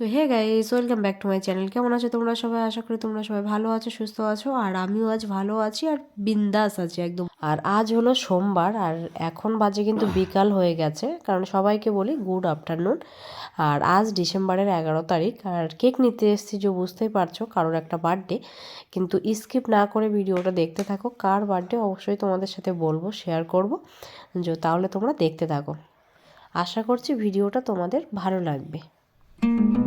তো hey guys welcome back to my channel কেমন আছো তোমরা সবাই? আশা করি তোমরা সবাই ভালো আছো, সুস্থ আছো, আর আমিও আজ ভালো আছি আর বিন্দাস আছি একদম। আর আজ হলো সোমবার, আর এখন বাজে কিন্তু বিকাল হয়ে গেছে, কারণ সবাইকে বলি গুড আফটারনুন আর আজ ডিসেম্বরের এগারো তারিখ, আর কেক নিতে এসেছি যে বুঝতেই পারছ কারোর একটা বার্থডে কিন্তু স্কিপ না করে ভিডিওটা দেখতে থাকো, কার বার্থডে অবশ্যই তোমাদের সাথে বলব শেয়ার করব, যে তাহলে তোমরা দেখতে থাকো। আশা করছি ভিডিওটা তোমাদের ভালো লাগবে। তো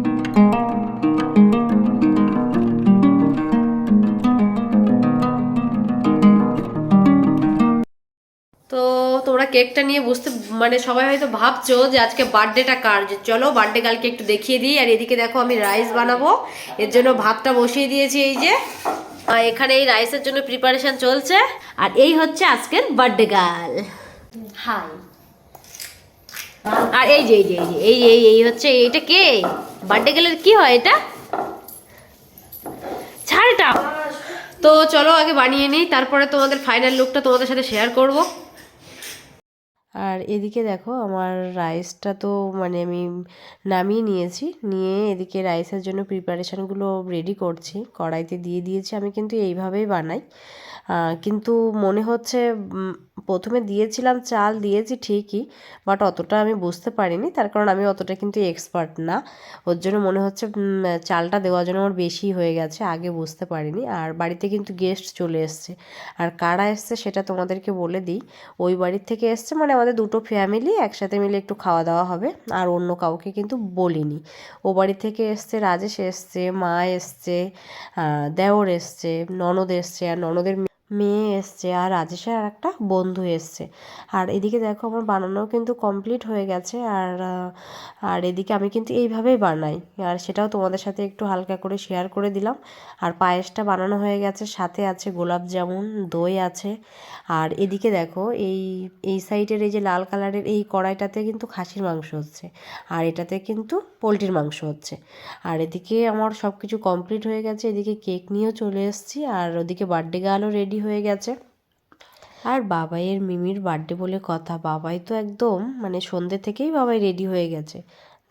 কেকটা নিয়ে বুঝতে মানে সবাই হয়তো ভাবছ যে আজকে বার্থডেটা কার? যে চলো বার্থডে গার্লকে একটু দেখিয়ে দিই আর এদিকে দেখো আমি রাইস বানাবো। এর জন্য ভাতটা বসিয়ে দিয়েছি এই যে। আর এখানে এই রাইসের জন্য প্রিপারেশন চলছে। আর এই হচ্ছে আজকের বার্থডে গার্ল। হাই। আর এই যে এই যে এই যে এই এই হচ্ছে এইটা কে? বার্থডে গার্লের কি হয় এটা? ছাড়টা। তো চলো আগে বানিয়ে নিই তারপরে তোমাদের ফাইনাল লুকটা তোমাদের সাথে শেয়ার করব। আর এদিকে দেখো আমার রাইসটা তো মানে আমি নামিয়ে নিয়েছি। নিয়ে এদিকে রাইসের জন্য প্রিপারেশানগুলো রেডি করছি। কড়াইতে দিয়ে দিয়েছি। আমি কিন্তু এইভাবেই বানাই। কিন্তু মনে হচ্ছে প্রথমে দিয়েছিলাম চাল, দিয়েছি ঠিকই, বাট অতটা আমি বুঝতে পারিনি। তার কারণ আমি অতটা কিন্তু এক্সপার্ট না। ওর জন্য মনে হচ্ছে চালটা দেওয়ার জন্য আমার বেশি হয়ে গেছে, আগে বুঝতে পারিনি। আর বাড়িতে কিন্তু গেস্ট চলে এসছে। আর কারা এসছে সেটা তোমাদেরকে বলে দিই। ওই বাড়ির থেকে এসছে মানে আমাদের দুটো ফ্যামিলি একসাথে মিলে একটু খাওয়া দাওয়া হবে। আর অন্য কাউকে কিন্তু বলিনি। ও বাড়ি থেকে এসছে, রাজেশ এসছে, মা এসছে দেওর এসছে, ননদ এসছে। আর ননদের মেয়ে এসছে আর রাজেশের আর একটা বন্ধু এসছে। আর এদিকে দেখো আমার বানানো কিন্তু কমপ্লিট হয়ে গেছে আর আর এদিকে আমি কিন্তু এইভাবেই বানাই। আর সেটাও তোমাদের সাথে একটু হালকা করে শেয়ার করে দিলাম। আর পায়েসটা বানানো হয়ে গেছে, সাথে আছে গোলাপ জামুন, দই আছে। আর এদিকে দেখো এই এই সাইডের এই যে লাল কালারের এই কড়াইটাতে কিন্তু খাসির মাংস হচ্ছে। আর এটাতে কিন্তু পোলট্রির মাংস হচ্ছে। আর এদিকে আমার সব কিছু কমপ্লিট হয়ে গেছে, এদিকে কেক নিয়েও চলে এসেছি। আর ওদিকে বার্থডে গালও রেডি হয়ে গেছে। আর বাবাইয়ের মিমির বার্থডে বলে কথা, বাবাই তো একদম মানে সন্ধ্যে থেকেই বাবাই রেডি হয়ে গেছে।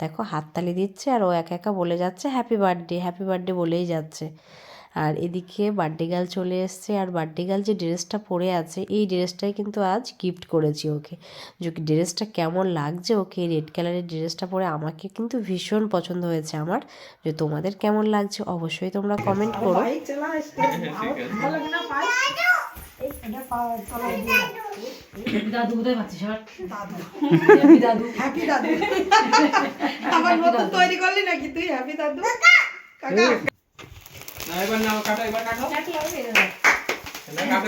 দেখো হাততালি দিচ্ছে আর ও একা একা বলে যাচ্ছে হ্যাপি বার্থডে হ্যাপি বার্থডে বলেই যাচ্ছে। আর এদিকে বার্থডে গার্ল চলে এসছে। আর বার্থডে গার্ল যে ড্রেসটা পরে আছে এই ড্রেসটাই কিন্তু আজ গিফট করেছি ওকে। যে ড্রেসটা কেমন লাগছে ওকে? এই রেড কালারের ড্রেসটা পরে আমাকে কিন্তু ভীষণ পছন্দ হয়েছে আমার। যে তোমাদের কেমন লাগছে অবশ্যই তোমরা কমেন্ট করো। চলা দিয়ে দাদু কোথায় পাচ্ছিস আর দাদু হ্যাপি দাদু। আবার নতুন তৈরি করলি নাকি তুই? হ্যাপি দাদু। কাকা। না এবার নাও কাটো এবার কাটো। না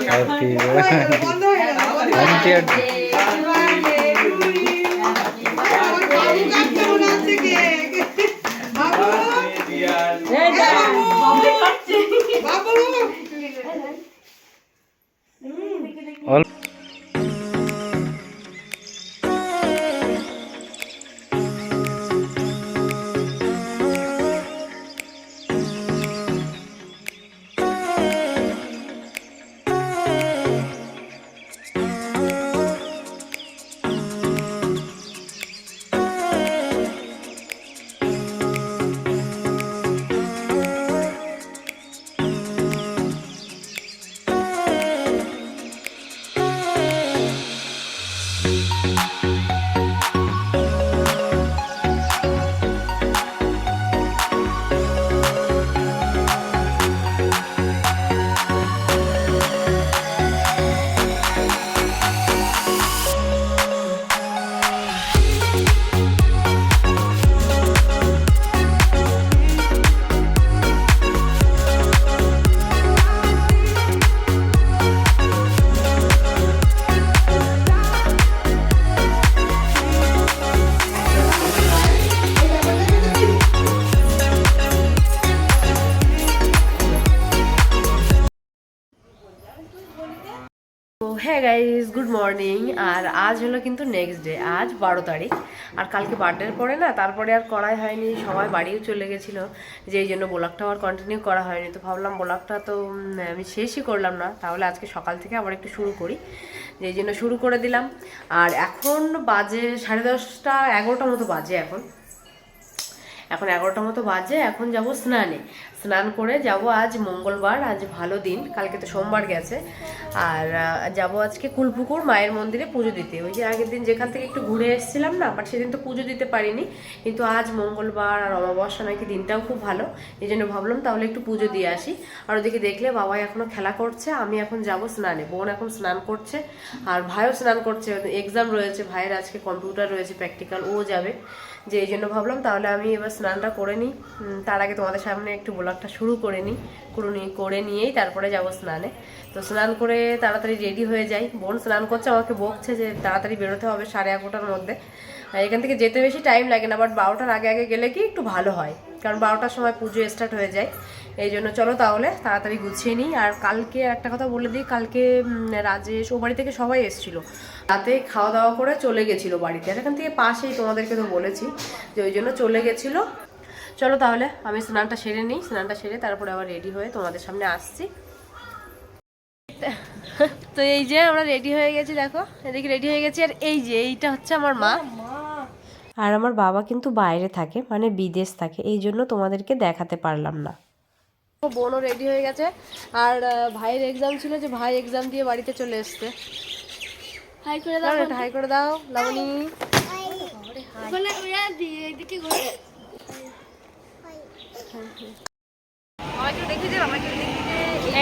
গুড মর্নিং, আর আজ হলো কিন্তু নেক্সট ডে আজ বারো তারিখ। আর কালকে বার্থডের পরে না, তারপরে আর করাই হয়নি, সবাই বাড়িও চলে গেছিল যে এই জন্য ব্লগটাও আর কন্টিনিউ করা হয়নি। তো ভাবলাম ব্লগটা তো আমি শেষই করলাম না, তাহলে আজকে সকাল থেকে আবার একটু শুরু করি। যেই জন্য শুরু করে দিলাম। আর এখন বাজে সাড়ে দশটা এগারোটার মতো বাজে এখন। এখন এগারোটার মতো বাজে, এখন যাব স্নানে। স্নান করে যাব আজ মঙ্গলবার, আজ ভালো দিন, কালকে তো সোমবার গেছে। আর যাব আজকে কুলপুকুর মায়ের মন্দিরে পুজো দিতে। ওই যে আগের দিন যেখান থেকে একটু ঘুরে এসেছিলাম না বাট সেদিন তো পুজো দিতে পারিনি। কিন্তু আজ মঙ্গলবার আর অমাবস্যা নাকি দিনটাও খুব ভালো, এই জন্য ভাবলাম তাহলে একটু পুজো দিয়ে আসি। আর ওদিকে দেখলে বাবাই এখনও খেলা করছে, আমি এখন যাব স্নানে। বোন এখন স্নান করছে, আর ভাইও স্নান করছে। এক্সাম রয়েছে, ভাইয়ের আজকে কম্পিউটার রয়েছে প্র্যাকটিক্যাল ও যাবে। যে এই জন্য ভাবলাম, তাহলে আমি এবার স্নানটা করে নিই। তার আগে তোমাদের সামনে একটু ব্লগটা শুরু করে নিই। করে নিই করে নিয়েই তারপরে যাব স্নানে। তো স্নান করে তাড়াতাড়ি রেডি হয়ে যাই। বোন স্নান করছে, আমাকে বকছে যে তাড়াতাড়ি বেরোতে হবে সাড়ে এগারোটার মধ্যে। এখান থেকে যেতে বেশি টাইম লাগে না বাট বারোটার আগে আগে গেলে কি একটু ভালো হয়। কারণ বারোটার সময় পুজো স্টার্ট হয়ে যায়। এই জন্য চলো তাহলে, তাড়াতাড়ি গুছিয়ে নিই। আর কালকে একটা কথা বলে দিই, কালকে রাজেশ, ও বাড়ি থেকে সবাই এসেছিল। রাতে খাওয়া দাওয়া করে চলে গেছিল বাড়িতে। আর এখান থেকে পাশেই তোমাদেরকে তো বলেছি যে ওই জন্য চলে গেছিল। চলো তাহলে, আমি স্নানটা সেরে নিই, স্নানটা সেরে তারপরে আবার রেডি হয়ে তোমাদের সামনে আসছি। তো এই যে আমরা রেডি হয়ে গেছি, দেখো, এদিকে রেডি হয়ে গেছি। আর এই যে, এইটা হচ্ছে আমার মা। আর আমার বাবা কিন্তু বাইরে থাকে মানে বিদেশ থাকে, এই জন্য তোমাদেরকে দেখাতে পারলাম না। বোনও রেডি হয়ে গেছে। আর ভাইয়ের এক্সাম ছিল যে ভাই এক্সাম দিয়ে বাড়িতে চলে এসছে। হাই করে দাও হাই করে দাও লাবণী।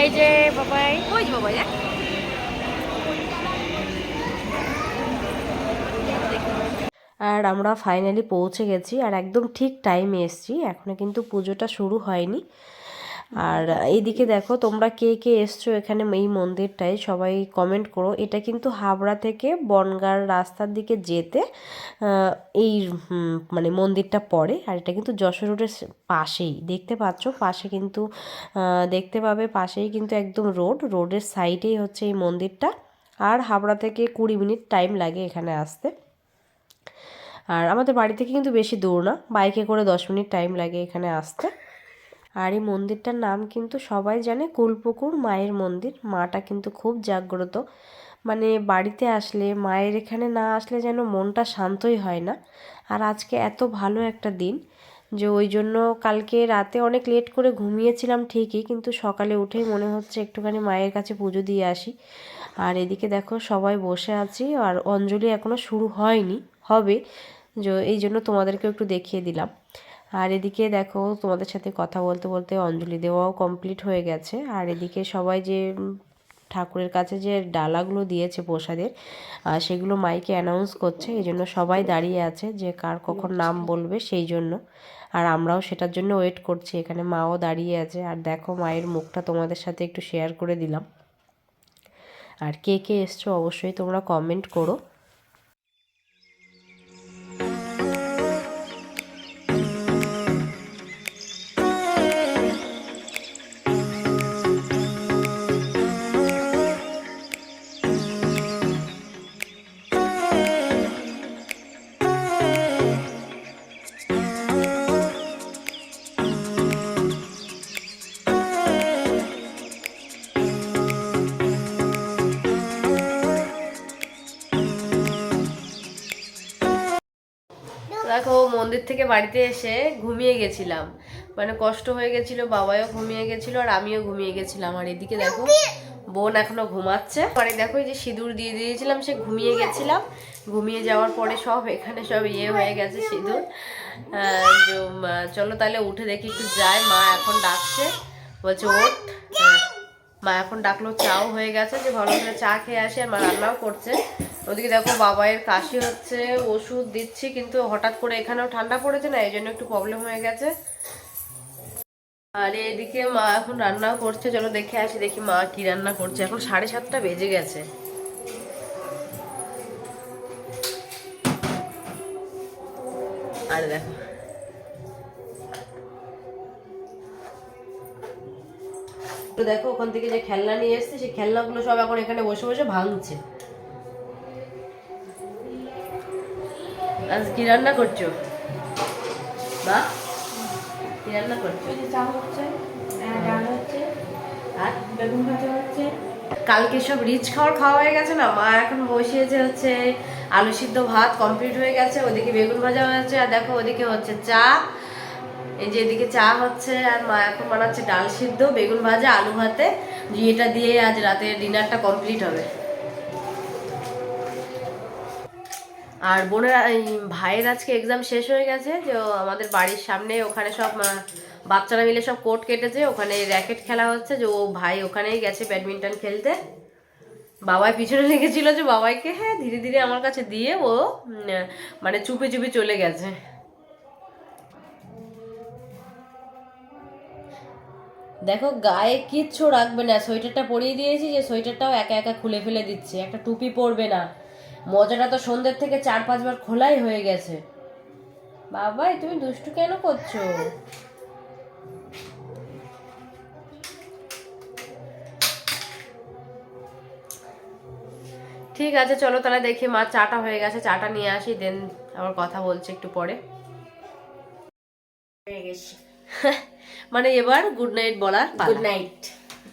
এই যে বাবাই। ওই যে বাবাই আর আমরা ফাইনালি পৌঁছে গেছি আর একদম ঠিক টাইমে এসছি এখনও কিন্তু পুজোটা শুরু হয়নি। আর এইদিকে দেখো তোমরা কে কে এসছো এখানে এই মন্দিরটায় সবাই কমেন্ট করো। এটা কিন্তু হাবড়া থেকে বনগার রাস্তার দিকে যেতে এই মানে মন্দিরটা পড়ে। আর এটা কিন্তু যশোর রোডের পাশেই। দেখতে পাচ্ছ পাশে কিন্তু দেখতে পাবে পাশেই কিন্তু একদম রোড। রোডের সাইডেই হচ্ছে এই মন্দিরটা। আর হাবড়া থেকে কুড়ি মিনিট টাইম লাগে এখানে আসতে। আর আমাদের বাড়ি থেকে কিন্তু বেশি দূর না। বাইকে করে দশ মিনিট টাইম লাগে এখানে আসতে। আর এই মন্দিরটার নাম কিন্তু সবাই জানে, কুলপুকুর, মায়ের মন্দির। মাটা কিন্তু খুব জাগ্রত। মানে বাড়িতে আসলে, মায়ের এখানে না আসলে যেন মনটা শান্তই হয় না। আর আজকে এত ভালো একটা দিন যে ওই জন্য কালকে রাতে অনেক লেট করে ঘুমিয়েছিলাম ঠিকই, কিন্তু সকালে উঠেই মনে হচ্ছে একটুখানি মায়ের কাছে পুজো দিয়ে আসি। আর এদিকে দেখো সবাই বসে আছি আর অঞ্জলি এখনও শুরু হয়নি, হবে। যে এই জন্য তোমাদেরকে একটু দেখিয়ে দিলাম। আর এদিকে দেখো তোমাদের সাথে কথা বলতে বলতে অঞ্জলি দেওয়াও কমপ্লিট হয়ে গেছে। আর এদিকে সবাই যে ঠাকুরের কাছে যে ডালাগুলো দিয়েছে প্রসাদের সেগুলো মাইকে অ্যানাউন্স করছে। এই জন্য সবাই দাঁড়িয়ে আছে যে কার কখন নাম বলবে সেই জন্য। আর আমরাও সেটার জন্য ওয়েট করছি। এখানে মাও দাঁড়িয়ে আছে। আর দেখো মায়ের মুখটা তোমাদের সাথে একটু শেয়ার করে দিলাম। আর কে কে এসছো অবশ্যই তোমরা কমেন্ট করো। মন্দির থেকে বাড়িতে এসে ঘুমিয়ে গেছিলাম। মানে কষ্ট হয়ে গেছিল বাবাও ঘুমিয়ে গেছিল আর আমিও ঘুমিয়ে গেছিলাম। আর এদিকে দেখো, বোন এখনও ঘুমাচ্ছে। পরে দেখো যে সিঁদুর দিয়ে দিয়েছিলাম, সে ঘুমিয়ে গেছিলাম। ঘুমিয়ে যাওয়ার পরে সব এখানে সব ইয়ে হয়ে গেছে সিঁদুর। চলো তাহলে উঠে দেখি একটু যাই। মা এখন ডাকছে, বলছে, ওঠ। হ্যাঁ। মা এখন ডাকলো, চাও হয়ে গেছে যে ভালো করে চা খেয়ে আসে। আর মা রান্নাও করছে। ওদিকে দেখো বাবাইয়ের কাশি হচ্ছে, ওষুধ দিচ্ছি, কিন্তু হঠাৎ করে এখানেও ঠান্ডা পড়েছে না, এই জন্য একটু প্রবলেম হয়ে গেছে। আর এদিকে মা এখন রান্না করছে, চলো দেখে আসি, দেখি মা কি রান্না করছে। এখন সাড়ে সাতটা বেজে গেছে। আর দেখো। দেখো ওখান থেকে যে খেলনা নিয়ে এসছে, সেই খেলনাগুলো সব এখন এখানে বসে বসে ভাঙছে। আজ কি রান্না করছ? মা কি রান্না করছ? চা হচ্ছে ডাল হচ্ছে আর? বেগুন ভাজা হচ্ছে। কালকে সব রিচ খাওয়ার খাওয়া হয়ে গেছে না? মা এখন বসিয়েছে হচ্ছে আলু সিদ্ধ ভাত কমপ্লিট হয়ে গেছে ওদিকে বেগুন ভাজা হয়েছে আর দেখো ওদিকে হচ্ছে চা। এই যে এদিকে চা হচ্ছে আর মা এখন বানাচ্ছে ডাল সিদ্ধ বেগুন ভাজা আলু ভাতে। এটা দিয়ে আজ রাতে ডিনারটা কমপ্লিট হবে। আর বোনের ভাইয়ের আজকে এক্সাম শেষ হয়ে গেছে যে আমাদের বাড়ির সামনে ওখানে সব বাচ্চারা মিলে সব কোর্ট কেটেছে, ওখানে র্যাকেট খেলা হচ্ছে যে ও ভাই ওখানেই গেছে ব্যাডমিন্টন খেলতে। বাবাই পিছনে লেগেছিল যে বাবাইকে হ্যাঁ ধীরে ধীরে আমার কাছে দিয়ে ও মানে চুপে চুপে চলে গেছে। দেখো, গায়ে কিচ্ছু রাখবে না, সোয়েটারটা পরিয়ে দিয়েছি যে সোয়েটারটাও একা একা খুলে ফেলে দিচ্ছে, একটা টুপি পরবে না। মজাটা তো সন্ধ্যের থেকে চার পাঁচবার খোলাই হয়ে গেছে। বাবাই তুমি দুষ্টু কেন করছ? ঠিক আছে চলো তাহলে দেখি মা চাটা হয়ে গেছে চাটা নিয়ে আসি দেন আবার কথা বলছে একটু পরে। হয়ে গেছে। মানে এবার গুড নাইট বলার গুড নাইট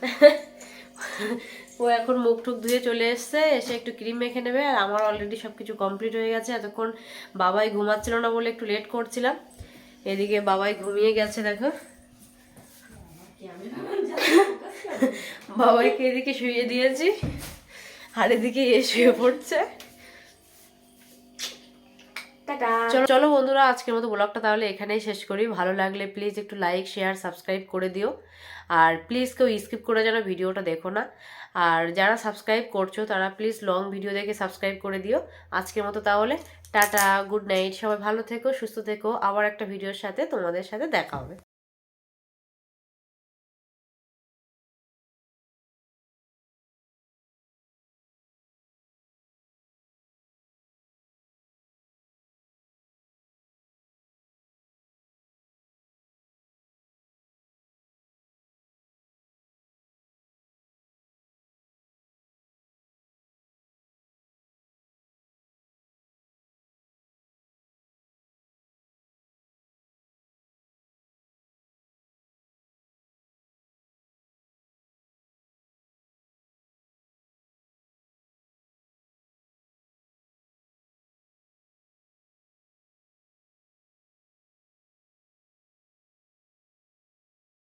ও এখন মুখ টুক ধুয়ে চলে এসছে, এসে একটু ক্রিম মেখে নেবে, আর আমার অলরেডি সব কিছু কমপ্লিট হয়ে গেছে। এতক্ষণ বাবাই ঘুমাচ্ছিল না বলে একটু লেট করছিলাম। এদিকে বাবাই ঘুমিয়ে গেছে, দেখো। বাবাইকে এদিকে শুয়ে দিয়েছি, আর এদিকে এ শুয়ে পড়ছে। চলো চলো বন্ধুরা, আজকের মতো ব্লগটা তাহলে এখানেই শেষ করি। ভালো লাগলে প্লিজ একটু লাইক শেয়ার সাবস্ক্রাইব করে দিও। আর প্লিজ কেউ স্কিপ করে যেন ভিডিওটা দেখো না। আর যারা সাবস্ক্রাইব করছ, তারা প্লিজ লং ভিডিও দেখে সাবস্ক্রাইব করে দিও। আজকের মতো তাহলে টাটা গুড নাইট সবাই ভালো থেকো, সুস্থ থেকো। আবার একটা ভিডিওর সাথে তোমাদের সাথে দেখা হবে।